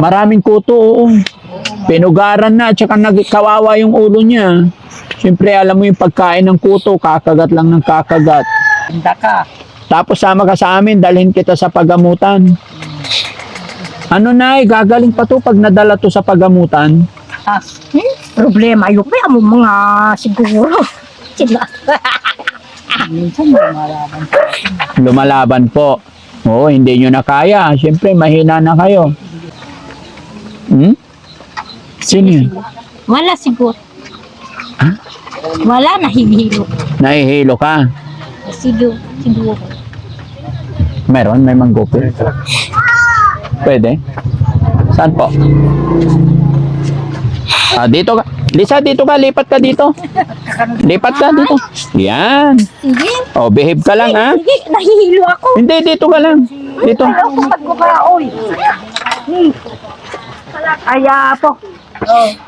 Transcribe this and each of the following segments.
Maraming kuto, oo. Pinugaran na, tsaka nagkawawa yung ulo niya. Siyempre, alam mo yung pagkain ng kuto, kakagat lang ng kakagat. Tinda ka. Tapos sama ka sa amin, dalhin kita sa pagamutan. Ano na, gagaling pa to pag nadala to sa pagamutan. Ah, hmm? Problema, ayok pa mo mga siguro. Sila. Minsan lumalaban akin. Lumalaban po. Oo, hindi nyo na kaya. Siyempre, mahina na kayo. Hmm? Sino yun? Wala siguro. Wala, nahihilo. Nahihilo ka. Siguro. Siguro. Meron, may manggupit. Pwede. Saan po? Ah, dito ka. Lisa, dito ka. Lipat ka dito. Lipat ka dito. Yan. Sige. Oh, behave ka lang, ha? Sige, nahihilo ako. Hindi, dito ka lang. Dito. Ayaw ko magbukaoy. Hmm. Aya po.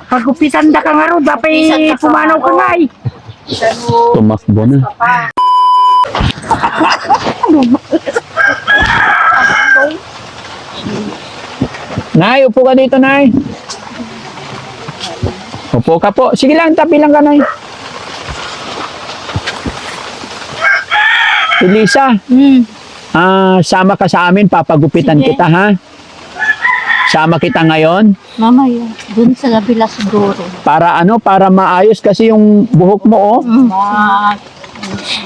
Pagkupisan da ka nga ro, dapat pumanaw ka nga eh. Tumakbo na. Nay, upo ka dito, Nay. Upo ka po. Sige lang, tapi lang ka, Nay. Elisa, Hmm. ah, sama ka sa amin, papagupitan Sige. kita, ha? Sama kita ngayon Mamaya, dun sa kabila siguro. para ano, para maayos kasi yung buhok mo, oh, Ma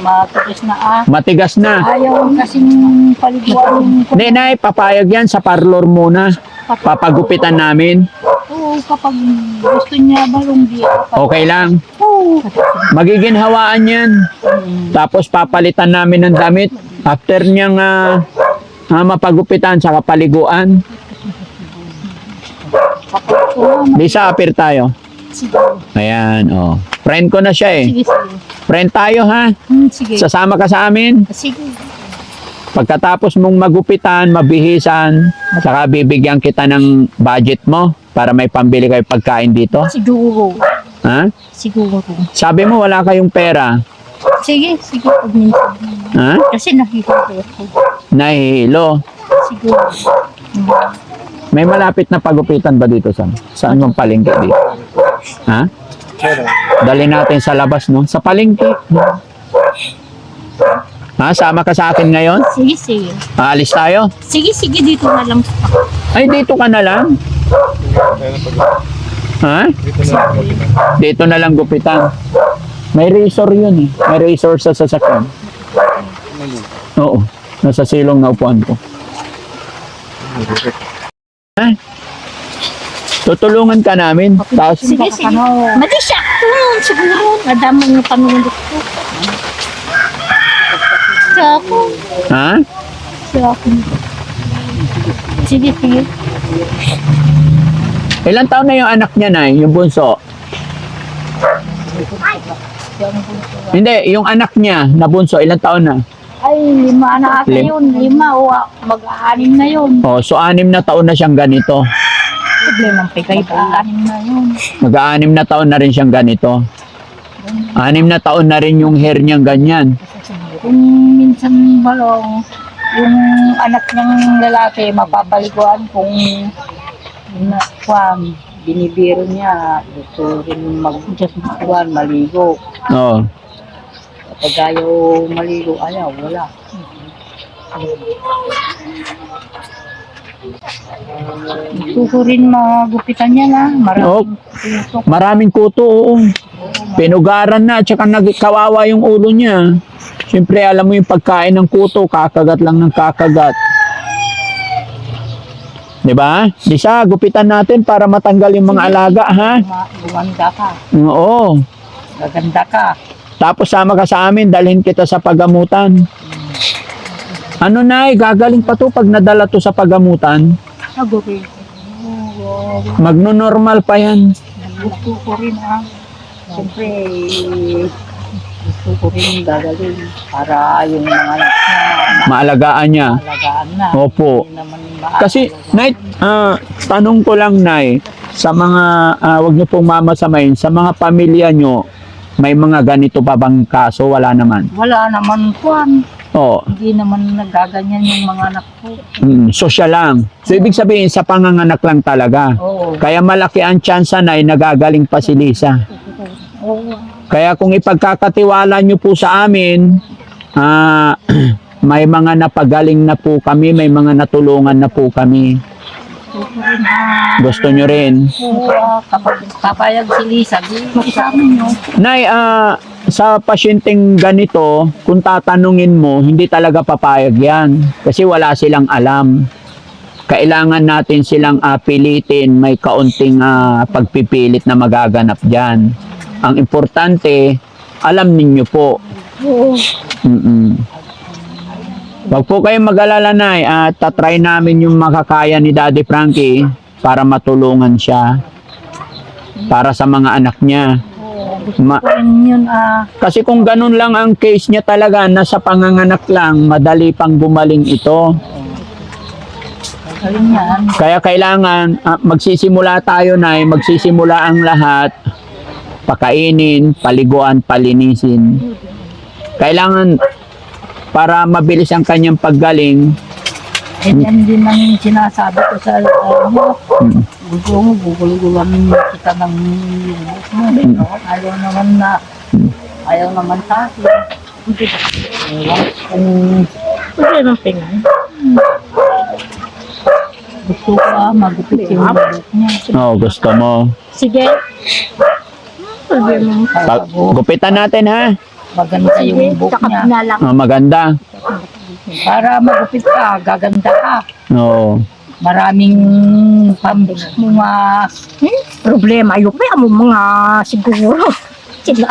matigas na ah. matigas na. Ayaw kasing paliguan. Hindi, Nay, papayag yan sa parlor muna. Papagupitan namin. Oo, kapag gusto niya balong di. Okay lang. Oo. Magiging hawaan yan. Tapos papalitan namin ng damit. After niyang ah, mapagupitan sa paliguan. Lisa, apir tayo. Sige, Ayan, oh. Friend ko na siya eh. sige, sige. Friend tayo ha. Hmm, sige. Sasama ka sa amin. Sige. Pagkatapos mong magupitan, mabihisan, saka bibigyan kita ng budget mo para may pambili kayo pagkain dito. Siguro. Ha? Siguro. Sabi mo wala kayong pera. Sige, sige. Pag minsan. Ha? Kasi nahihilo ako. Nahihilo. Siguro. May malapit na pagupitan ba dito sa saan yung palengke dito? Ha? Dali natin sa labas, no? Sa palengke. Ha? Sama ka sa akin ngayon? Sige, sige. Aalis tayo? Sige, sige. Dito na lang. Ay, dito ka na lang. Ha? Dito na lang gupitan. May razor yun eh. May razor sa sasakyan. Oo. Nasa silong na upuan ko. Ha? Tutulungan ka namin. Tapos, Sige, sige. Mali siya. Hmm, siguro. Nadama yung panulot ko. Siya ako. ha? Siya ako. Sige, sige. Ilang taon na yung anak niya na yung bunso? Hindi, yung anak niya na bunso, ilang taon na? Ay, lima na ata Lim- yun. Lima o mag-aanim na yun. Oh, so anim na taon na siyang ganito. Problema ng pigay ba? Aanim na yun. Mag-aanim na taon na rin siyang ganito. Anim na taon na rin yung hair niyang ganyan. Kung minsan balong, yung anak niyang lalaki, mapapaliguan kung na, kwan, binibiro niya, gusto rin mag-kuan, maligo. Oo. Kapag ayaw maligo, ayaw, wala. Gusto ko rin magupitan niya na, maraming tusok. Maraming kuto, oo. Pinugaran na, tsaka nagkawawa yung ulo niya. Siyempre, alam mo yung pagkain ng kuto, kakagat lang ng kakagat. Di ba? Lisa, gupitan natin para matanggal yung mga alaga, ha? Ma- Gumanda ka, Oo. gaganda ka. Tapos sama ka sa amin, dalhin kita sa pagamutan. Ano na, gagaling pa to pag nadala to sa pagamutan. Magno-normal pa yan. Gusto ko rin ah. Siyempre, gusto ko rin gagawin para yung mga Maalagaan niya. alagaan na. Opo. Kasi, Night, ah, tanong ko lang, Nay, sa mga, ah, wag niyo pong mamasamain, sa mga pamilya niyo, may mga ganito pa bang kaso? Wala naman. Wala naman kwan. Oo. Hindi naman nagaganyan yung mga anak ko. Mm, social lang. So, ibig sabihin, sa panganganak lang talaga. Oo. Kaya malaki ang tsansa na nagagaling pa si Lisa. Oo. Kaya kung ipagkakatiwala nyo po sa amin, ah, may mga napagaling na po kami, may mga natulungan na po kami. Gusto nyo rin. Oo, kapag papayag si Lisa, di makisama nyo. Nay, ah, sa pasyenteng ganito, kung tatanungin mo, hindi talaga papayag yan. Kasi wala silang alam. Kailangan natin silang ah, pilitin, may kaunting ah, pagpipilit na magaganap dyan. Ang importante, alam ninyo po. Mm-mm. Wag po kayong mag-alala na at tatry namin yung makakaya ni Daddy Frankie para matulungan siya para sa mga anak niya. Ma- yun, ah, kasi kung ganun lang ang case niya talaga, nasa panganganak lang, madali pang gumaling ito. yan. Kaya kailangan, ah, magsisimula tayo na, magsisimula ang lahat, pakainin, paliguan, palinisin. Kailangan, para mabilis ang kanyang paggaling, Ganyan din ang sinasabi ko sa ano, mm, gusto mo, gugul-gulamin kita ng lubos mo. No? Ayaw naman na, ayaw naman sa akin. Ewan kung Pwede ng pingan. gusto ko ah, magupit yung lubos niya. oh, gusto mo. Sige. Pwede mo. Pag, gupitan natin ha. Maganda Sige, yung buhok tsaka niya. Oh, maganda. Para magupit ka, gaganda ka. Oo. Maraming pam mga Hmm? Problema. Ayun pa mo mga siguro. Sila.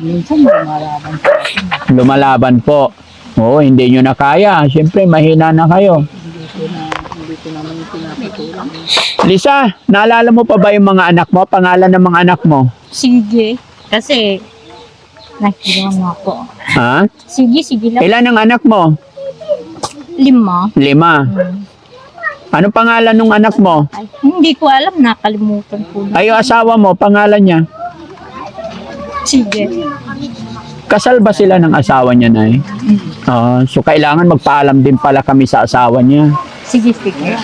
minsan lumalaban akin. lumalaban po. Oo, hindi nyo na kaya. Siyempre, mahina na kayo. Lisa, naalala mo pa ba yung mga anak mo? Pangalan ng mga anak mo? Sige. Kasi, nakikilang ako. Ha? Sige, sige lang. Ilan ang anak mo? Lima. Lima. Anong pangalan ng anak mo? Ay, hindi ko alam. Nakalimutan ko. na. Ay, yung asawa mo, pangalan niya. Sige. Kasal ba sila ng asawa niya, Nay? Ah, so, kailangan magpaalam din pala kami sa asawa niya. Sige, sige.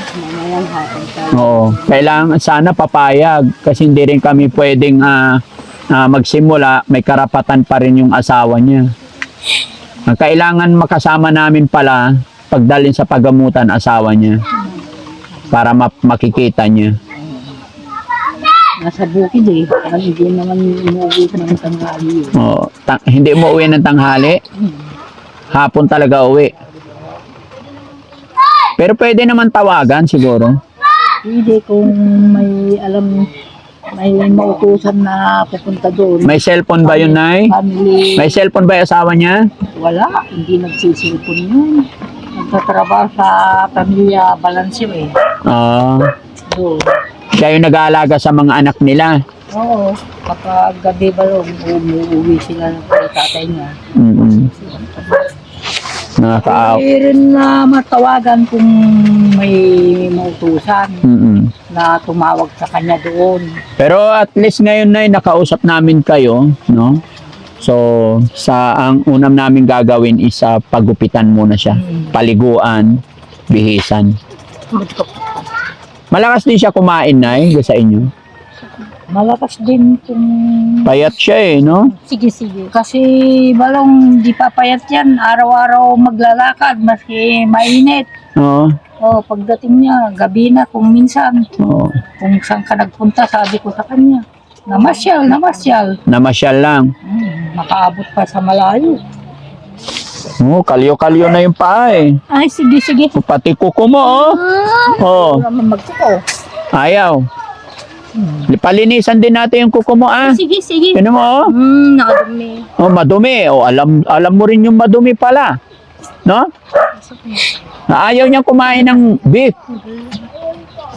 Oo. Kailangan sana papayag kasi hindi rin kami pwedeng ah, ah, magsimula. May karapatan pa rin yung asawa niya. Ah, kailangan makasama namin pala pagdalin sa pagamutan asawa niya para map- makikita niya. Nasa bukid eh. Parang hindi naman umuwi ka ng tanghali eh. Oo. Ta- hindi mo uwi ng tanghali. Hapon talaga uwi. Pero pwede naman tawagan siguro. Hindi kung may alam, may mautusan na pupunta doon. May cellphone ba yun, Nay? Family, May cellphone ba yung asawa niya? wala. Hindi nagsisilipon yun. Nagtatrabaho sa pamilya Balansiw eh. Ah. Doon. siya yung nag-aalaga sa mga anak nila. Oo. Kapag gabi ba doon, umuwi sila kay tatay niya. Mm-mm. Nakakaaw. Hindi rin na matawagan kung may mautusan Mm-mm. na tumawag sa kanya doon. Pero at least ngayon na nakausap namin kayo, no? So, sa ang unam namin gagawin is sa pagupitan muna siya. Paliguan, bihisan. Malakas din siya kumain na sa inyo. Malakas din kung... Payat siya eh, no? Sige, sige. Kasi balong di papayat yan, araw-araw maglalakad, maski mainit. Oo. O, pagdating niya, gabi na kung minsan, Oo. kung saan ka nagpunta, sabi ko sa kanya, namasyal, namasyal. Namasyal lang. Hmm, makaabot pa sa malayo. Oo, kalyo-kalyo na yung paa eh. Ay, sige, sige. Pati kuko mo, oh. Oo. Wala naman magsuko. Ayaw. Palinisan din natin yung kuko mo, ah. Sige, sige. Ano mo, oh? Hmm, nakadumi. Oh, madumi. Oh, alam alam mo rin yung madumi pala. No? Ayaw niyang kumain ng beef.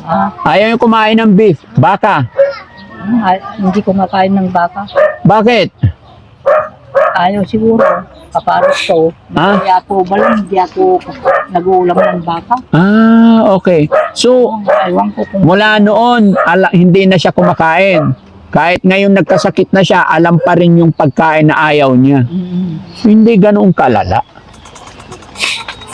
Ah, Ayaw niyang kumain ng beef. Baka. Ay- hindi ko makain ng baka. Bakit? Ayaw siguro. Kaparot ko. Ah? Hindi ako balong, hindi ako nag-uulam ng baka. Ah, okay. So, Ewan ko kung mula noon, ala, hindi na siya kumakain. Kahit ngayon nagkasakit na siya, alam pa rin yung pagkain na ayaw niya. Hindi ganoong kalala.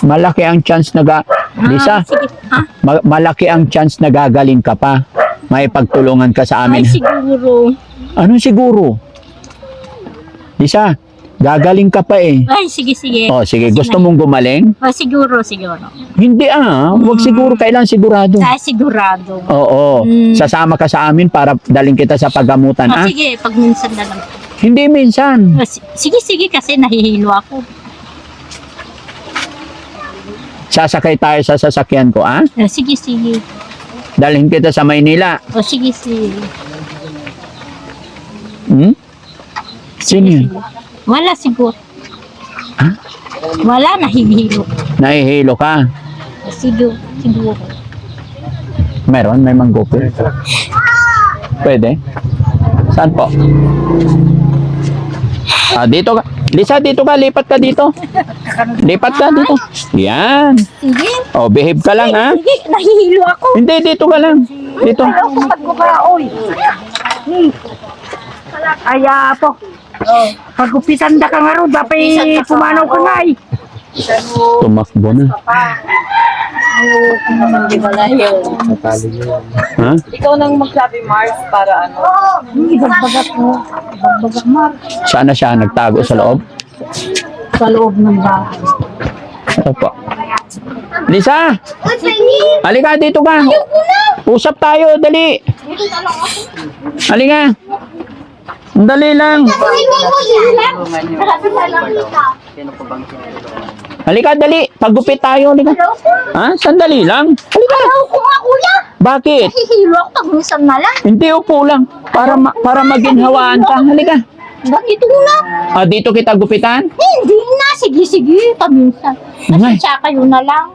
Malaki ang chance na ga... Lisa, Ah, sige. Ha? ma- malaki ang chance na gagaling ka pa. May pagtulungan ka sa Ay, amin. siguro. Ano siguro? Lisa, gagaling ka pa eh. Ay, sige, sige. Oh, sige, gusto mong gumaling? Oh, siguro, siguro. Hindi ah, wag siguro, kailan sigurado. Ay, sigurado. Oo, Mm. sasama ka sa amin para daling kita sa pagamutan. Oh, Ah, sige, pag minsan na lang. hindi minsan. Oh, si- sige, sige, kasi nahihilo ako. Sasakay tayo sa sasakyan ko, ah? Oh, sige, sige. Dalhin kita sa Maynila. Oh, sige, sige. Hmm? Sino yun? Wala siguro. Ha? Wala, nahihilo. Nahihilo ka. Siguro, siguro. Meron, may manggupit. Pwede. Saan po? Ah, dito ka. Lisa, dito ka. Lipat ka dito. Lipat ka dito. Yan. Sige. Oh, behave ka lang, ha? Sige, nahihilo ako. Hindi, dito ka lang. Dito. Pag ko ba, oy. Ay, ah, po. Pagkupitan da ka nga ro, dapat pumanaw ka nga eh. Tumakbo na. Lang yun? Ha? Ikaw nang magsabi, Mars, para ano? Hindi, bagbagat mo. Bagbagat, Mars. Saan na siya? Nagtago sa loob? Sa loob ng bahay. Opo. Lisa! Halika, dito ka. Usap tayo, dali. Halika. Dali lang. Halika, dali. Paggupit tayo, halika. Ha? Sandali lang. Halika. Ako nga, kuya. Bakit? Nahihilo ako pag minsan na lang. Hindi, upo lang. Para, ma- para maginhawaan ka. Halika. Bakit na? Ah, dito kita gupitan? Hindi na. Sige, sige. Pag minsan. Ngay. Kasi tsaka kayo na lang.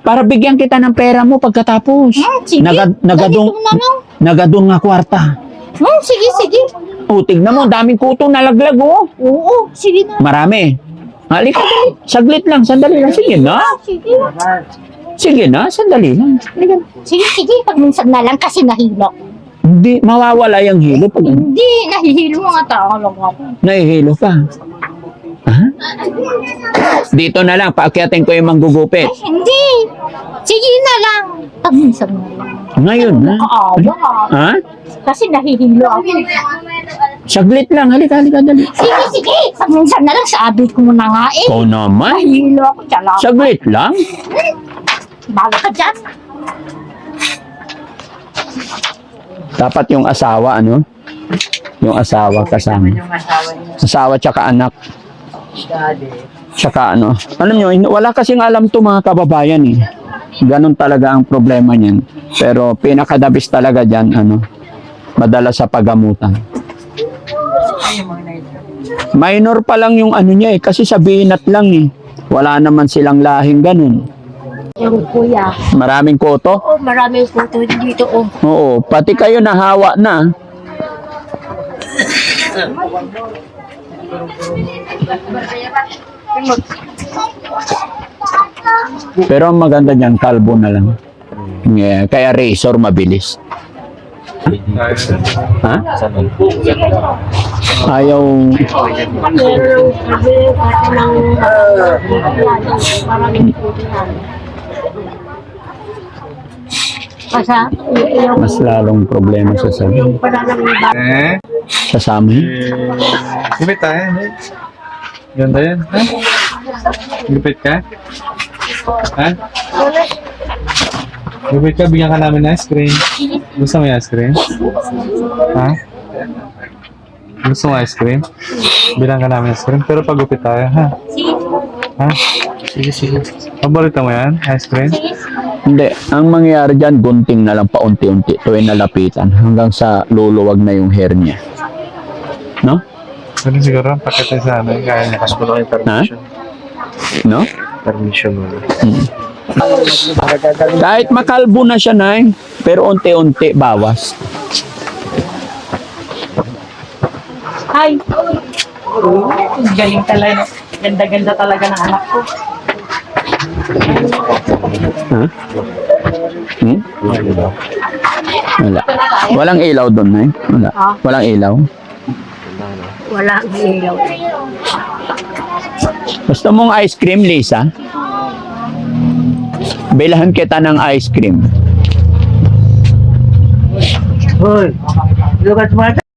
Para bigyan kita ng pera mo pagkatapos. Hmm, sige. Naga, nagadong, Ganito na lang. nagadong nga kwarta. Hmm, sige, sige. O, tignan mo, daming kutong nalaglag, oh. Oo, sige na. Marami. Halika. Saglit lang, sandali lang. Sige na. Sige. Sige na, sandali lang. Halika. Sige, sige. Pag minsan na lang kasi nahilo. Hindi, mawawala yung hilo pag Hindi, nahihilo mga tao lang ako. nahihilo ka. Ha? Dito na lang, paakyatin ko yung manggugupit. Hindi. Sige na lang. Pag minsan na lang. Ngayon, ha? Kaawa ka. Ha? Kasi nahihilo ako. Saglit lang, halika, halika, dali. Sige, sige. Minsan na lang, sabi ko na nga eh. Ikaw naman. Nahihilo ako. Tsala. Saglit lang. Bago ka dyan. Dapat yung asawa, ano? Yung asawa kasama. Asawa tsaka anak. Tsaka ano. Alam nyo, wala kasing alam to mga kababayan eh. Ganon talaga ang problema niyan. Pero pinakadabis talaga dyan, ano, madala sa pagamutan. Minor pa lang yung ano niya eh, kasi sa binat lang eh. Wala naman silang lahing ganun. Yung kuya. Maraming koto. Oh, maraming photo dito. Oh. Oo, pati kayo nahawa na. Pero ang maganda niyan, kalbo na lang. Yeah, kaya razor mabilis. Ha? Ayaw, mas lalong problema sa pala ng iba. Eh, Kasama yun. gupit tayo. Ganda yan, ha? Gupit ka? Ha? Gupit ka, bigyan ka namin ng ice cream. Gusto mo yung ice cream? Ha? Gusto mo ice cream? Bilang ka namin ice cream, pero pagupit tayo, ha? Sige, Ha? Sige, sige. Paborito mo yan, ice cream? Hindi, ang mangyayari dyan, gunting na lang paunti-unti tuwing nalapitan hanggang sa luluwag na yung hair niya. No? Ganun siguro, pakita sa ano, kaya niya. Mas mo lang yung permission. No? Permission mo na. Kahit makalbo na siya na pero unti-unti bawas. Hi. Galing talaga. Ganda-ganda talaga ng anak ko. Ha? Hmm? Wala. Walang ilaw doon, eh. Wala. Walang ilaw. Wala ang ilaw. Gusto mong ice cream, Lisa? Bilahan kita ng ice cream. Hoy, lugat mo